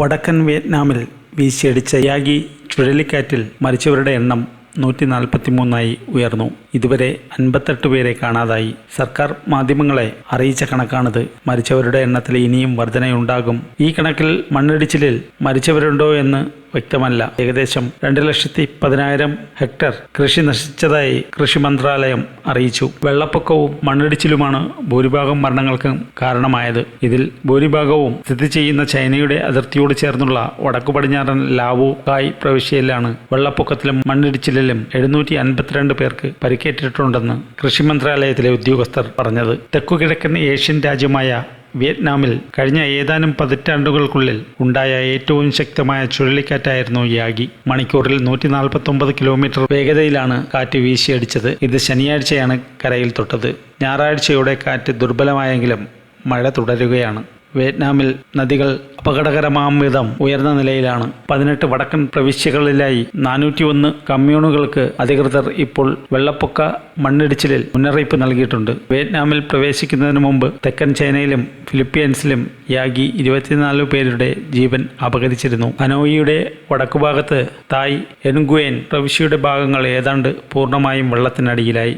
വടക്കൻ വിയറ്റ്നാമിൽ വീശിയടിച്ച യാഗി ചുഴലിക്കാറ്റിൽ മരിച്ചവരുടെ എണ്ണം നൂറ്റി നാൽപ്പത്തി മൂന്നായി ഉയർന്നു. ഇതുവരെ അൻപത്തെട്ട് പേരെ കാണാതായി. സർക്കാർ മാധ്യമങ്ങളെ അറിയിച്ച കണക്കാണിത്. മരിച്ചവരുടെ എണ്ണത്തിൽ ഇനിയും വർധനയുണ്ടാകും. ഈ കണക്കിൽ മണ്ണിടിച്ചിലിൽ മരിച്ചവരുണ്ടോ എന്ന് വ്യക്തമല്ല. ഏകദേശം രണ്ട് ലക്ഷത്തി പതിനായിരം ഹെക്ടർ കൃഷി നശിച്ചതായി കൃഷി മന്ത്രാലയം അറിയിച്ചു. വെള്ളപ്പൊക്കവും മണ്ണിടിച്ചിലുമാണ് ഭൂരിഭാഗം മരണങ്ങൾക്ക് കാരണമായത്. ഇതിൽ ഭൂരിഭാഗവും സ്ഥിതി ചെയ്യുന്ന ചൈനയുടെ അതിർത്തിയോട് ചേർന്നുള്ള വടക്കു പടിഞ്ഞാറൻ ലാവോ കായ് പ്രവിശ്യയിലാണ് വെള്ളപ്പൊക്കത്തിലും മണ്ണിടിച്ചിലിലും എഴുന്നൂറ്റി അൻപത്തിരണ്ട് പേർക്ക് പരിക്കേറ്റിട്ടുണ്ടെന്ന് കൃഷി മന്ത്രാലയത്തിലെ ഉദ്യോഗസ്ഥർ പറഞ്ഞത്. തെക്കുകിഴക്കൻ ഏഷ്യൻ രാജ്യമായ വിയറ്റ്നാമിൽ കഴിഞ്ഞ ഏതാനും പതിറ്റാണ്ടുകൾക്കുള്ളിൽ ഉണ്ടായ ഏറ്റവും ശക്തമായ ചുഴലിക്കാറ്റായിരുന്നു യാഗി. മണിക്കൂറിൽ നൂറ്റി നാൽപ്പത്തൊമ്പത് കിലോമീറ്റർ വേഗതയിലാണ് കാറ്റ് വീശിയടിച്ചത്. ഇത് ശനിയാഴ്ചയാണ് കരയിൽ തൊട്ടത്. ഞായറാഴ്ചയോടെ കാറ്റ് ദുർബലമായെങ്കിലും മഴ തുടരുകയാണ്. വിയറ്റ്നാമിൽ നദികൾ അപകടകരമാം വിധം ഉയർന്ന നിലയിലാണ്. പതിനെട്ട് വടക്കൻ പ്രവിശ്യകളിലായി നാനൂറ്റി ഒന്ന് കമ്മ്യൂണുകൾക്ക് അധികൃതർ ഇപ്പോൾ വെള്ളപ്പൊക്ക മണ്ണിടിച്ചിലിൽ മുന്നറിയിപ്പ് നൽകിയിട്ടുണ്ട്. വിയറ്റ്നാമിൽ പ്രവേശിക്കുന്നതിന് മുമ്പ് തെക്കൻ ചൈനയിലും ഫിലിപ്പീൻസിലും യാഗി ഇരുപത്തിനാല് പേരുടെ ജീവൻ അപകരിച്ചിരുന്നു ഹനോയിയുടെ വടക്കുഭാഗത്ത് തായ് എൻഗുവേൻ പ്രവിശ്യയുടെ ഭാഗങ്ങൾ ഏതാണ്ട് പൂർണമായും വെള്ളത്തിനടിയിലായി.